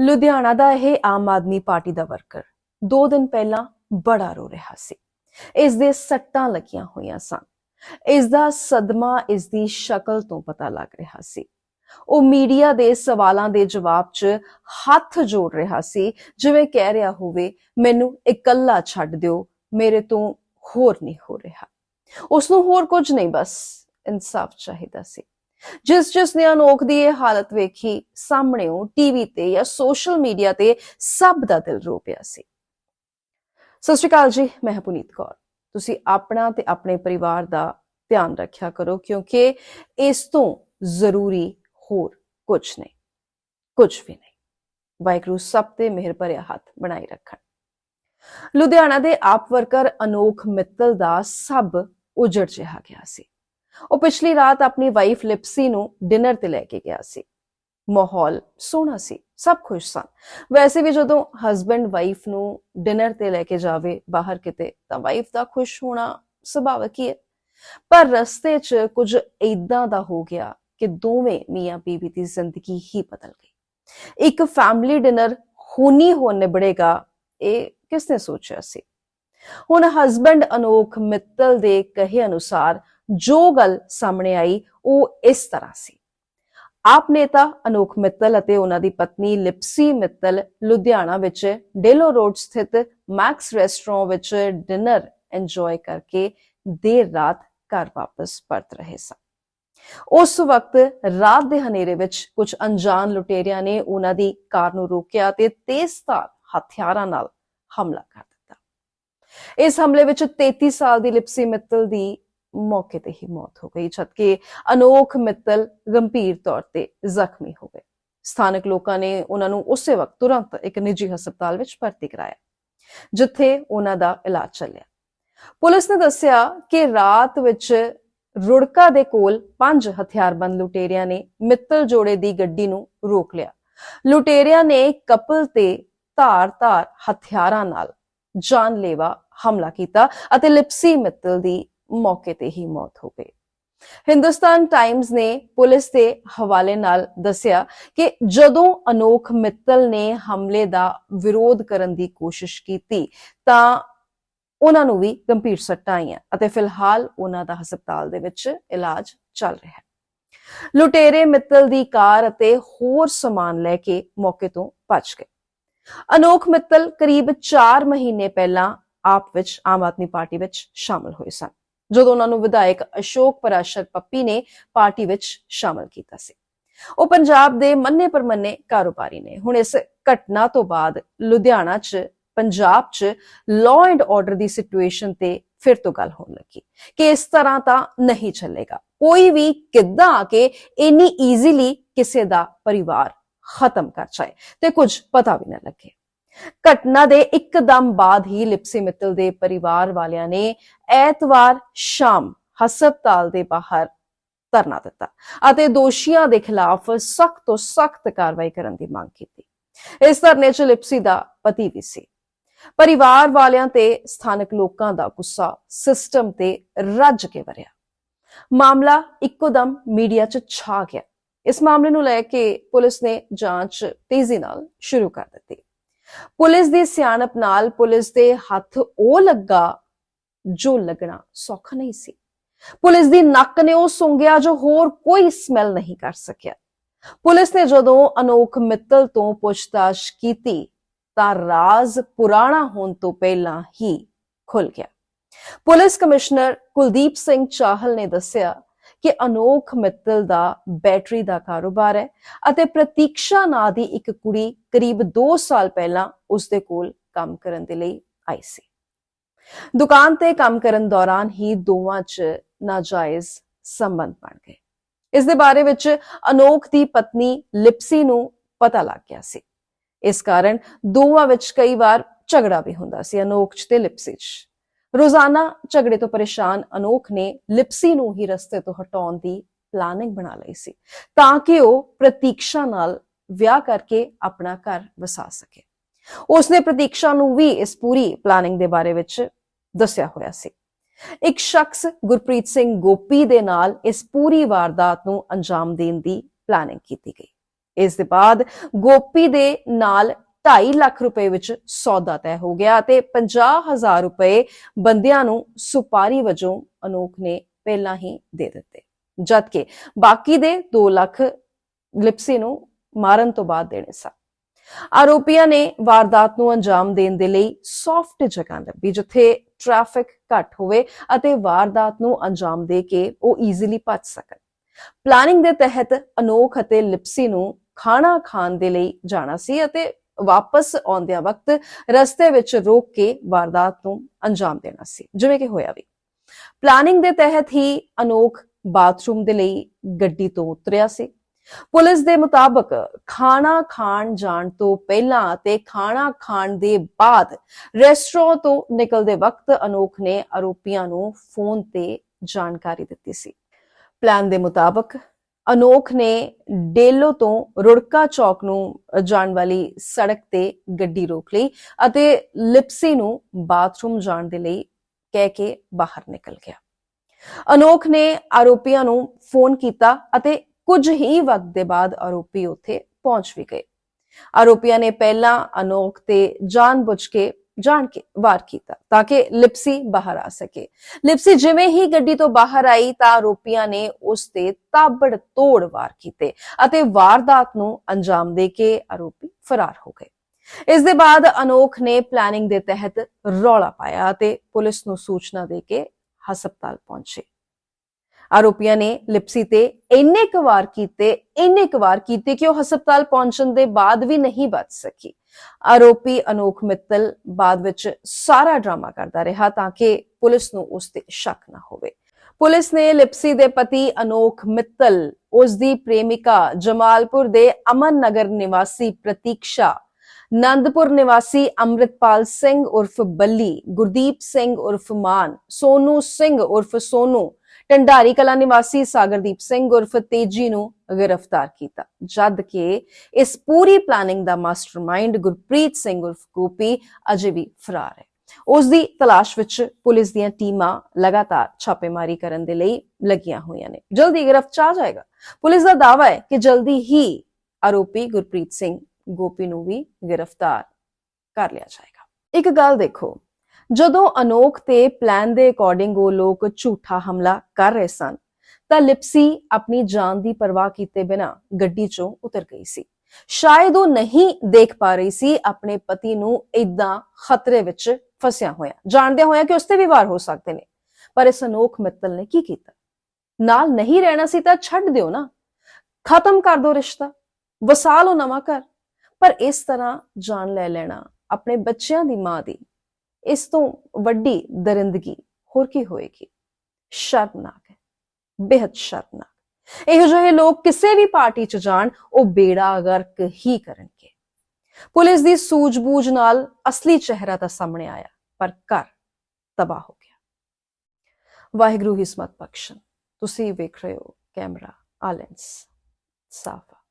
ਲੁਧਿਆਣਾ ਦਾ ਇਹ ਆਮ ਆਦਮੀ ਪਾਰਟੀ ਦਾ ਵਰਕਰ। 2 ਦਿਨ ਪਹਿਲਾਂ ਬੜਾ ਰੋ ਰਿਹਾ ਸੀ। ਇਸ ਦੇ ਸੱਟਾਂ ਲੱਗੀਆਂ ਹੋਈਆਂ ਸਨ। ਇਸ ਦਾ ਸਦਮਾ ਇਸ ਦੀ ਸ਼ਕਲ ਤੋਂ ਪਤਾ ਲੱਗ ਰਿਹਾ ਸੀ। ਉਹ ਮੀਡੀਆ ਦੇ ਸਵਾਲਾਂ ਦੇ ਜਵਾਬ 'ਚ ਹੱਥ ਜੋੜ ਰਿਹਾ ਸੀ, ਜਿਵੇਂ ਕਹਿ ਰਿਹਾ ਹੋਵੇ, ਮੈਨੂੰ ਇਕੱਲਾ ਛੱਡ ਦਿਓ, ਮੇਰੇ ਤੋਂ ਹੋਰ ਨਹੀਂ ਹੋ ਰਿਹਾ। ਉਸ ਨੂੰ ਹੋਰ ਕੁਝ ਨਹੀਂ, ਬਸ ਇਨਸਾਫ ਚਾਹੀਦਾ ਸੀ। ਜਿਸ ਜਿਸ ਨੇ ਅਨੋਖ ਦੀ ਇਹ ਹਾਲਤ ਵੇਖੀ, ਸਾਹਮਣੇੋਂ ਟੀਵੀ ਤੇ ਜਾਂ ਸੋਸ਼ਲ ਮੀਡੀਆ ਤੇ ਸਭ ਦਾ ਦਿਲ ਰੋ ਪਿਆ ਸੀ। ਸਤਿ ਸ਼੍ਰੀ ਅਕਾਲ ਜੀ, ਮੈਂ ਪੁਨੀਤ ਕੌਰ। ਤੁਸੀਂ ਆਪਣਾ ਤੇ ਆਪਣੇ ਪਰਿਵਾਰ ਦਾ ਧਿਆਨ ਰੱਖਿਆ ਕਰੋ, ਕਿਉਂਕਿ ਇਸ ਤੋਂ ਜ਼ਰੂਰੀ ਹੋਰ ਕੁਝ ਨਹੀਂ ਕੁਝ ਵੀ ਨਹੀਂ। ਵਾਹਿਗੁਰੂ ਸਭ ਤੇ ਮਿਹਰ ਭਰਿਆ ਹੱਥ ਬਣਾਈ ਰੱਖਣ। ਲੁਧਿਆਣਾ ਦੇ ਆਪ ਵਰਕਰ ਅਨੋਖ ਮਿੱਤਲ ਦਾ ਸਭ ਉਜੜ ਜਿਹਾ ਗਿਆ ਸੀ। ਉਹ ਪਿਛਲੀ ਰਾਤ ਆਪਣੀ ਵਾਈਫ ਲਿਪਸੀ ਨੂੰ ਡਿਨਰ ਤੇ ਲੈ ਕੇ ਗਿਆ ਸੀ। ਮਾਹੌਲ ਸੋਹਣਾ ਸੀ, ਸਭ ਖੁਸ਼ ਸਨ। ਵੈਸੇ ਵੀ ਜਦੋਂ ਹਸਬੰਡ ਵਾਈਫ ਨੂੰ ਡਿਨਰ ਤੇ ਲੈ ਕੇ ਜਾਵੇ ਬਾਹਰ ਕਿਤੇ, ਤਾਂ ਵਾਈਫ ਦਾ ਖੁਸ਼ ਹੋਣਾ ਸੁਭਾਵਿਕ ਹੀ ਹੈ। ਪਰ ਰਸਤੇ 'ਚ ਕੁਝ ਇਦਾਂ ਦਾ ਹੋ ਗਿਆ ਕਿ ਦੋਵੇਂ ਮੀਆਂ ਬੀਬੀ ਦੀ ਜ਼ਿੰਦਗੀ ਹੀ ਬਦਲ ਗਈ। ਇੱਕ ਫੈਮਿਲੀ ਡਿਨਰ ਹੋਣੀ ਹੋ ਨਿਬੜੇਗਾ, ਇਹ ਕਿਸਨੇ ਸੋਚਿਆ ਸੀ? ਹੁਣ ਹਸਬੰਡ ਅਨੋਖ ਮਿੱਤਲ ਦੇ ਕਹੇ ਅਨੁਸਾਰ ਜੋ ਗੱਲ ਸਾਹਮਣੇ ਆਈ, ਉਹ ਇਸ ਤਰ੍ਹਾਂ ਸੀ। ਆਪ ਨੇਤਾ ਅਨੋਖ ਮਿੱਤਲ ਅਤੇ ਉਹਨਾਂ ਦੀ ਪਤਨੀ ਲਿਪਸੀ ਮਿੱਤਲ ਲੁਧਿਆਣਾ ਵਿੱਚ ਡੇਲੋ ਰੋਡ ਸਥਿਤ ਮੈਕਸ ਰੈਸਟੋਰੈਂਟ ਵਿੱਚ ਡਿਨਰ ਇੰਜੋਏ ਕਰਕੇ ਦੇਰ ਰਾਤ ਘਰ ਵਾਪਸ ਪਰਤ ਰਹੇ ਸਨ। ਉਸ ਵਕਤ ਰਾਤ ਦੇ ਹਨੇਰੇ ਵਿੱਚ ਕੁਝ ਅਣਜਾਣ ਲੁਟੇਰਿਆਂ ਨੇ ਉਹਨਾਂ ਦੀ ਕਾਰ ਨੂੰ ਰੋਕਿਆ ਤੇ ਤੇਜ਼ਧਾਰ ਹਥਿਆਰਾਂ ਨਾਲ ਹਮਲਾ ਕਰ ਦਿੱਤਾ। ਇਸ ਹਮਲੇ ਵਿੱਚ 33 ਸਾਲ ਦੀ ਲਿਪਸੀ ਮਿੱਤਲ ਦੀ ਮੌਕੇ ਤੇ ਹੀ ਮੌਤ ਹੋ ਗਈ ਜਦਕਿ ਅਨੋਖ ਮਿੱਤਲ ਗੰਭੀਰ ਤੌਰ ਤੇ ਜ਼ਖਮੀ ਹੋ ਗਏ। ਸਥਾਨਕ ਲੋਕਾਂ ਨੇ ਉਹਨਾਂ ਨੂੰ ਉਸੇ ਵਕਤ ਤੁਰੰਤ ਇੱਕ ਨਿੱਜੀ ਹਸਪਤਾਲ ਵਿੱਚ ਭਰਤੀ ਕਰਾਇਆ, ਜਿੱਥੇ ਉਹਨਾਂ ਦਾ ਇਲਾਜ ਚੱਲਿਆ। ਪੁਲਿਸ ਨੇ ਦੱਸਿਆ ਕਿ ਰਾਤ ਵਿੱਚ ਰੁੜਕਾ ਦੇ ਕੋਲ ਪੰਜ ਹਥਿਆਰਬੰਦ ਲੁਟੇਰਿਆਂ ਨੇ ਮਿੱਤਲ ਜੋੜੇ ਦੀ ਗੱਡੀ ਨੂੰ ਰੋਕ ਲਿਆ। ਲੁਟੇਰਿਆਂ ਨੇ ਕਪਲ ਤੇ ਧਾਰ-ਧਾਰ ਹਥਿਆਰਾਂ ਨਾਲ ਜਾਨਲੇਵਾ ਹਮਲਾ ਕੀਤਾ ਅਤੇ ਲਿਪਸੀ ਮਿੱਤਲ ਦੀ ਮੌਕੇ ਤੇ ਹੀ ਮੌਤ ਹੋ ਗਈ। ਹਿੰਦੁਸਤਾਨ ਟਾਈਮਸ ਨੇ ਪੁਲਿਸ ਦੇ ਹਵਾਲੇ ਨਾਲ ਦੱਸਿਆ ਕਿ ਜਦੋਂ ਅਨੋਖ ਮਿੱਤਲ ਨੇ ਹਮਲੇ ਦਾ ਵਿਰੋਧ ਕਰਨ ਦੀ ਕੋਸ਼ਿਸ਼ ਕੀਤੀ, ਤਾਂ ਉਹਨਾਂ ਨੂੰ ਵੀ ਗੰਭੀਰ ਸੱਟਾਂ ਆਈਆਂ ਅਤੇ ਫਿਲਹਾਲ ਉਹਨਾਂ ਦਾ ਹਸਪਤਾਲ ਦੇ ਵਿੱਚ ਇਲਾਜ ਚੱਲ ਰਿਹਾ ਹੈ। ਲੁਟੇਰੇ ਮਿੱਤਲ ਦੀ ਕਾਰ ਅਤੇ ਹੋਰ ਸਮਾਨ ਲੈ ਕੇ ਮੌਕੇ ਤੋਂ ਭੱਜ ਗਏ। ਅਨੋਖ ਮਿੱਤਲ ਕਰੀਬ 4 ਮਹੀਨੇ ਪਹਿਲਾਂ ਆਪ ਵਿੱਚ, ਆਮ ਆਦਮੀ ਪਾਰਟੀ ਵਿੱਚ ਸ਼ਾਮਲ ਹੋਏ ਸਨ। ਜਦੋਂ ਉਹਨਾਂ ਨੂੰ ਵਿਧਾਇਕ ਅਸ਼ੋਕ ਪਰਾਸ਼ਰ ਪੱਪੀ ਨੇ ਪਾਰਟੀ ਵਿੱਚ ਸ਼ਾਮਲ ਕੀਤਾ ਸੀ। ਉਹ ਪੰਜਾਬ ਦੇ ਮੰਨੇ ਪਰਮੰਨੇ ਕਾਰੋਬਾਰੀ ਨੇ। ਹੁਣ ਇਸ ਘਟਨਾ ਤੋਂ ਬਾਅਦ ਲੁਧਿਆਣਾ 'ਚ, ਪੰਜਾਬ 'ਚ ਲਾਅ ਐਂਡ ਆਰਡਰ ਦੀ ਸਿਚੁਏਸ਼ਨ ਤੇ ਫਿਰ ਤੋਂ ਗੱਲ ਹੋਣ ਲੱਗੀ ਕਿ ਇਸ ਤਰ੍ਹਾਂ ਤਾਂ ਨਹੀਂ ਚੱਲੇਗਾ। ਕੋਈ ਵੀ ਕਿੱਦਾਂ ਆ ਕੇ ਇੰਨੀ ਈਜ਼ੀਲੀ ਕਿਸੇ ਦਾ ਪਰਿਵਾਰ ਖਤਮ ਕਰ ਜਾਏ ਤੇ ਕੁਝ ਪਤਾ ਵੀ ਨਾ ਲੱਗੇ। ਘਟਨਾ ਦੇ ਇੱਕਦਮ ਬਾਅਦ ਹੀ ਲਿਪਸੀ ਮਿੱਤਲ ਦੇ ਪਰਿਵਾਰ ਵਾਲਿਆਂ ਨੇ ਐਤਵਾਰ ਸ਼ਾਮ ਹਸਪਤਾਲ ਦੇ ਬਾਹਰ ਧਰਨਾ ਦਿੱਤਾ ਅਤੇ ਦੋਸ਼ੀਆਂ ਦੇ ਖਿਲਾਫ ਸਖਤ ਤੋਂ ਸਖਤ ਕਾਰਵਾਈ ਕਰਨ ਦੀ ਮੰਗ ਕੀਤੀ। ਇਸ ਧਰਨੇ 'ਚ ਲਿਪਸੀ ਦਾ ਪਤੀ ਵੀ ਸੀ। ਪਰਿਵਾਰ ਵਾਲਿਆਂ ਤੇ ਸਥਾਨਕ ਲੋਕਾਂ ਦਾ ਗੁੱਸਾ ਸਿਸਟਮ ਤੇ ਰੱਜ ਕੇ ਵਰਿਆ। ਮਾਮਲਾ ਇੱਕੋਦਮ ਮੀਡੀਆ 'ਚ ਛਾ ਗਿਆ। ਇਸ ਮਾਮਲੇ ਨੂੰ ਲੈ ਕੇ ਪੁਲਿਸ ਨੇ ਜਾਂਚ ਤੇਜ਼ੀ ਨਾਲ ਸ਼ੁਰੂ ਕਰ ਦਿੱਤੀ। ਪੁਲਿਸ ਦੀ ਸਿਆਣਪ ਨਾਲ ਪੁਲਿਸ ਦੇ ਹੱਥ ਉਹ ਲੱਗਾ ਜੋ ਲੱਗਣਾ ਸੌਖਾ ਨਹੀਂ ਸੀ ਪੁਲਿਸ ਦੀ ਨੱਕ ਨੇ ਉਹ ਸੁੰਘਿਆ ਜੋ ਹੋਰ ਕੋਈ ਸਮੈਲ ਨਹੀਂ ਕਰ ਸਕਿਆ ਪੁਲਿਸ ਨੇ ਜਦੋਂ ਅਨੋਖ ਮਿੱਤਲ ਤੋਂ ਪੁੱਛਤਾਛ ਕੀਤੀ ਤਾਂ ਰਾਜ਼ ਪੁਰਾਣਾ ਹੋਣ ਤੋਂ ਪਹਿਲਾਂ ਹੀ ਖੁੱਲ ਗਿਆ ਪੁਲਿਸ ਕਮਿਸ਼ਨਰ ਕੁਲਦੀਪ ਸਿੰਘ ਚਾਹਲ ਨੇ ਦੱਸਿਆ ਕਿ ਅਨੋਖ ਮਿੱਤਲ ਦਾ ਬੈਟਰੀ ਦਾ ਕਾਰੋਬਾਰ ਹੈ ਅਤੇ ਪ੍ਰਤੀਕਸ਼ਾ ਨਾਂ ਦੀ ਇੱਕ ਕੁੜੀ ਕਰੀਬ 2 ਸਾਲ ਪਹਿਲਾਂ ਉਸ ਦੇ ਕੋਲ ਕੰਮ ਕਰਨ ਦੇ ਲਈ ਆਈ ਸੀ। ਦੁਕਾਨ ਤੇ ਕੰਮ ਕਰਨ ਦੌਰਾਨ ਹੀ ਦੋਵਾਂ 'ਚ ਨਾਜਾਇਜ਼ ਸੰਬੰਧ ਬਣ ਗਏ। ਇਸ ਦੇ ਬਾਰੇ ਵਿੱਚ ਅਨੋਖ ਦੀ ਪਤਨੀ ਲਿਪਸੀ ਨੂੰ ਪਤਾ ਲੱਗ ਗਿਆ ਸੀ। ਇਸ ਕਾਰਨ ਦੋਵਾਂ ਵਿੱਚ ਕਈ ਵਾਰ ਝਗੜਾ ਵੀ ਹੁੰਦਾ ਸੀ ਅਨੋਖ 'ਚ ਤੇ ਲਿਪਸੀ 'ਚ। ਰੋਜ਼ਾਨਾ ਝਗੜੇ ਤੋਂ ਪਰੇਸ਼ਾਨ ਅਨੋਖ ਨੇ ਲਿਪਸੀ ਨੂੰ ਹੀ ਰਸਤੇ ਤੋਂ ਹਟਾਉਣ ਦੀ ਪਲਾਨਿੰਗ ਬਣਾ ਲਈ ਸੀ, ਤਾਂ ਕਿ ਉਹ ਪ੍ਰਤੀਕਸ਼ਾ ਨਾਲ ਵਿਆਹ ਕਰਕੇ ਆਪਣਾ ਘਰ ਵਸਾ ਸਕੇ। ਉਸਨੇ ਪ੍ਰਤੀਕਸ਼ਾ ਨੂੰ ਵੀ ਇਸ ਪੂਰੀ ਪਲਾਨਿੰਗ ਦੇ ਬਾਰੇ ਵਿੱਚ ਦੱਸਿਆ ਹੋਇਆ ਸੀ। ਇੱਕ ਸ਼ਖਸ ਗੁਰਪ੍ਰੀਤ ਸਿੰਘ ਗੋਪੀ ਦੇ ਨਾਲ ਇਸ ਪੂਰੀ ਵਾਰਦਾਤ ਨੂੰ ਅੰਜਾਮ ਦੇਣ ਦੀ ਪਲਾਨਿੰਗ ਕੀਤੀ ਗਈ। ਇਸ ਦੇ ਬਾਅਦ ਗੋਪੀ ਦੇ ਨਾਲ 2.5 ਲੱਖ ਰੁਪਏ ਵਿੱਚ ਸੌਦਾ ਤੈਅ ਹੋ ਗਿਆ ਤੇ 50000 ਰੁਪਏ ਬੰਦਿਆਂ ਨੂੰ ਸੁਪਾਰੀ ਵਜੋਂ ਅਨੋਖ ਨੇ ਪਹਿਲਾਂ ਹੀ ਦੇ ਦਿੱਤੇ। ਜਦਕਿ ਬਾਕੀ ਦੇ 2 ਲੱਖ ਲਿਪਸੀ ਨੂੰ ਮਾਰਨ ਤੋਂ ਬਾਅਦ ਦੇਣੇ ਸਨ। ਆਰੋਪੀਆਂ ਨੇ ਵਾਰਦਾਤ ਨੂੰ ਅੰਜਾਮ ਦੇਣ ਦੇ ਲਈ ਸੌਫਟ ਜਗ੍ਹਾ ਲੱਭੀ, ਜਿੱਥੇ ਟ੍ਰੈਫਿਕ ਘੱਟ ਹੋਵੇ ਅਤੇ ਵਾਰਦਾਤ ਨੂੰ ਅੰਜਾਮ ਦੇ ਕੇ ਉਹ ਈਜ਼ੀਲੀ ਭੱਜ ਸਕਣ। ਪਲਾਨਿੰਗ ਦੇ ਤਹਿਤ ਅਨੋਖ ਅਤੇ ਲਿਪਸੀ ਨੂੰ ਖਾਣਾ ਖਾਣ ਦੇ ਲਈ ਜਾਣਾ ਸੀ ਅਤੇ ਵਾਪਸ ਆਉਂਦਿਆਂ ਵਕਤ ਰਸਤੇ ਵਿੱਚ ਰੋਕ ਕੇ ਵਾਰਦਾਤ ਨੂੰ ਅੰਜਾਮ ਦੇਣਾ ਸੀ, ਜਿਵੇਂ ਕਿ ਹੋਇਆ ਵੀ। ਪਲਾਨਿੰਗ ਦੇ ਤਹਿਤ ਹੀ ਅਨੋਖ ਬਾਥਰੂਮ ਦੇ ਲਈ ਗੱਡੀ ਤੋਂ ਉਤਰਿਆ ਸੀ। ਪੁਲਿਸ ਦੇ ਮੁਤਾਬਕ ਖਾਣਾ ਖਾਣ ਜਾਣ ਤੋਂ ਪਹਿਲਾਂ ਤੇ ਖਾਣਾ ਖਾਣ ਦੇ ਬਾਅਦ ਰੈਸਟੋਰੈਂਟ ਤੋਂ ਨਿਕਲਦੇ ਵਕਤ ਅਨੋਖ ਨੇ ਆਰੋਪੀਆਂ ਨੂੰ ਫੋਨ ਤੇ ਜਾਣਕਾਰੀ ਦਿੱਤੀ ਸੀ। ਪਲਾਨ ਦੇ ਮੁਤਾਬਕ ਅਨੋਖ ਨੇ ਡੇਲੋ ਤੋਂ ਰੁੜਕਾ ਚੌਕ ਨੂੰ ਜਾਣ ਵਾਲੀ ਸੜਕ ਤੇ ਗੱਡੀ ਰੋਕ ਲਈ ਅਤੇ ਲਿਪਸੀ ਨੂੰ ਬਾਥਰੂਮ ਜਾਣ ਦੇ ਲਈ ਕਹਿ ਕੇ ਬਾਹਰ ਨਿਕਲ ਗਿਆ। ਅਨੋਖ ਨੇ ਆਰੋਪੀਆਂ ਨੂੰ ਫੋਨ ਕੀਤਾ ਅਤੇ ਕੁਝ ਹੀ ਵਕਤ ਦੇ ਬਾਅਦ ਆਰੋਪੀ ਉੱਥੇ ਪਹੁੰਚ ਵੀ ਗਏ। ਆਰੋਪੀਆਂ ਨੇ ਪਹਿਲਾਂ ਅਨੋਖ ਤੇ ਜਾਣਬੁੱਝ ਕੇ ਜਾਣ ਕੇ, ਵਾਰ ਕੀਤਾ, ਤਾਂ ਕਿ ਲਿਪਸੀ ਬਾਹਰ ਆ ਸਕੇ। ਲਿਪਸੀ ਜਿਵੇਂ ਹੀ ਗੱਡੀ ਤੋਂ ਬਾਹਰ ਆਈ, ਤਾਂ ਆਰੋਪੀਆਂ ਨੇ ਉਸ ਤੇ ਤਾਬੜ ਤੋੜ ਵਾਰ ਕੀਤੇ ਅਤੇ ਵਾਰਦਾਤ ਨੂੰ ਅੰਜਾਮ ਦੇ ਕੇ ਆਰੋਪੀ ਫਰਾਰ ਹੋ ਗਏ। ਇਸ ਦੇ ਬਾਅਦ ਅਨੋਖ ਨੇ ਪਲੈਨਿੰਗ ਦੇ ਤਹਿਤ ਰੌਲਾ ਪਾਇਆ ਅਤੇ ਪੁਲਿਸ ਨੂੰ ਸੂਚਨਾ ਦੇ ਕੇ ਹਸਪਤਾਲ ਪਹੁੰਚੇ। ਆਰੋਪੀਆਂ ਨੇ ਲਿਪਸੀ ਤੇ ਇੰਨੇ ਕੁ ਵਾਰ ਕੀਤੇ, ਇੰਨੇ ਕੁ ਵਾਰ ਕੀਤੇ ਕਿ ਉਹ ਹਸਪਤਾਲ ਪਹੁੰਚਣ ਦੇ ਬਾਅਦ ਵੀ ਨਹੀਂ ਬਚ ਸਕੀ। ਆਰੋਪੀ ਅਨੋਖ ਮਿੱਤਲ ਬਾਅਦ ਵਿੱਚ ਸਾਰਾ ਡਰਾਮਾ ਕਰਦਾ ਰਿਹਾ ਤਾਂ ਕਿ ਪੁਲਿਸ ਨੂੰ ਉਸ ਤੇ ਸ਼ੱਕ ਨਾ ਹੋਵੇ। ਪੁਲਿਸ ਨੇ ਲਿਪਸੀ ਦੇ ਪਤੀ ਅਨੋਖ ਮਿੱਤਲ, ਉਸ ਦੀ ਪ੍ਰੇਮਿਕਾ ਜਮਾਲਪੁਰ ਦੇ ਅਮਨ ਨਗਰ ਨਿਵਾਸੀ ਪ੍ਰਤੀਕਸ਼ਾ, ਨੰਦਪੁਰ ਨਿਵਾਸੀ ਅੰਮ੍ਰਿਤਪਾਲ ਸਿੰਘ ਉਰਫ ਬੱਲੀ, ਗੁਰਦੀਪ ਸਿੰਘ ਉਰਫ ਮਾਨ, ਸੋਨੂ ਸਿੰਘ ਉਰਫ ਸੋਨੂ ਟੰਡਾਰੀ ਕਲਾ ਨਿਵਾਸੀ ਸਾਗਰਦੀਪ ਸਿੰਘ ਉਰਫ ਤੇਜੀ ਨੂੰ ਗ੍ਰਿਫਤਾਰ ਕੀਤਾ, ਜਦ ਕਿ ਇਸ ਪੂਰੀ ਪਲਾਨਿੰਗ ਦਾ ਮਾਸਟਰਮਾਈਂਡ ਗੁਰਪ੍ਰੀਤ ਸਿੰਘ ਉਰਫ ਗੋਪੀ ਅਜੇ ਵੀ ਫਰਾਰ ਹੈ। ਉਸ ਦੀ ਤਲਾਸ਼ ਵਿੱਚ ਪੁਲਿਸ ਦੀਆਂ ਟੀਮਾਂ ਲਗਾਤਾਰ ਛਾਪੇਮਾਰੀ ਕਰਨ ਦੇ ਲਈ ਲੱਗੀਆਂ ਹੋਈਆਂ ਨੇ। ਜਲਦੀ ਗ੍ਰਿਫ਼ਤਾਰ ਆ ਜਾਏਗਾ। ਪੁਲਿਸ ਦਾ ਦਾਅਵਾ ਹੈ ਕਿ ਜਲਦੀ ਹੀ ਆਰੋਪੀ ਗੁਰਪ੍ਰੀਤ ਸਿੰਘ ਗੋਪੀ ਨੂੰ ਵੀ ਗ੍ਰਿਫਤਾਰ ਕਰ ਲਿਆ ਜਾਏਗਾ। ਇੱਕ ਗੱਲ ਦੇਖੋ ਜਦੋਂ ਅਨੋਖ ਤੇ ਪਲਾਨ ਦੇ ਅਕੋਰਡਿੰਗ ਉਹ ਲੋਕ ਝੂਠਾ ਹਮਲਾ ਕਰ ਰਹੇ ਸਨ, ਤਾਂ ਲਿਪਸੀ ਆਪਣੀ ਜਾਨ ਦੀ ਪਰਵਾਹ ਕੀਤੇ ਬਿਨਾ ਗੱਡੀ 'ਚੋਂ ਉਤਰ ਗਈ ਸੀ। ਸ਼ਾਇਦ ਉਹ ਨਹੀਂ ਦੇਖ ਪਾ ਰਹੀ ਸੀ ਆਪਣੇ ਪਤੀ ਨੂੰ ਇਦਾਂ ਖਤਰੇ ਵਿੱਚ ਫਸਿਆ ਹੋਇਆ। ਜਾਣਦੇ ਹੋਇਆ ਕਿ ਉਸ ਤੇ ਵੀ ਵਾਰ ਹੋ ਸਕਦੇ ਨੇ, ਪਰ ਇਸ ਅਨੋਖ ਮਿੱਤਲ ਨੇ ਕੀ ਕੀਤਾ? ਨਾਲ ਨਹੀਂ ਰਹਿਣਾ ਸੀ ਤਾਂ ਛੱਡ ਦਿਓ ਨਾ। ਖਤਮ ਕਰ ਦਿਓ ਰਿਸ਼ਤਾ ਵਸਾ ਲਓ ਨਵਾਂ ਘਰ, ਪਰ ਇਸ ਤਰ੍ਹਾਂ ਜਾਨ ਲੈ ਲੈਣਾ ਆਪਣੇ ਬੱਚਿਆਂ ਦੀ ਮਾਂ ਦੀ ਇਸ ਤੋਂ ਵੱਡੀ ਦਰਿੰਦਗੀ ਹੋਰ ਕੀ ਹੋਏਗੀ? ਸ਼ਰਮਨਾਕ ਹੈ ਬੇहद ਸ਼ਰਮਨਾਕ। ਇਹੋ ਜਿਹੇ ਲੋਕ ਕਿਸੇ ਵੀ ਪਾਰਟੀ 'ਚ ਜਾਣ, ਉਹ ਬੇੜਾ ਗਰਕ ਹੀ ਕਰਨਗੇ। ਪੁਲਿਸ ਦੀ ਸੂਝ-ਬੂਝ ਨਾਲ ਅਸਲੀ ਚਿਹਰਾ ਤਾਂ ਸਾਹਮਣੇ ਆਇਆ, ਪਰ ਘਰ ਤਬਾਹ ਹੋ ਗਿਆ। ਵਾਹਿਗੁਰੂ ਹਿਸਮਤ ਬਖਸ਼ਣ। ਤੁਸੀਂ ਵੇਖ ਰਹੇ ਹੋ ਕੈਮਰਾ, ਆਲੈਂਸ, ਸਾਫਾ।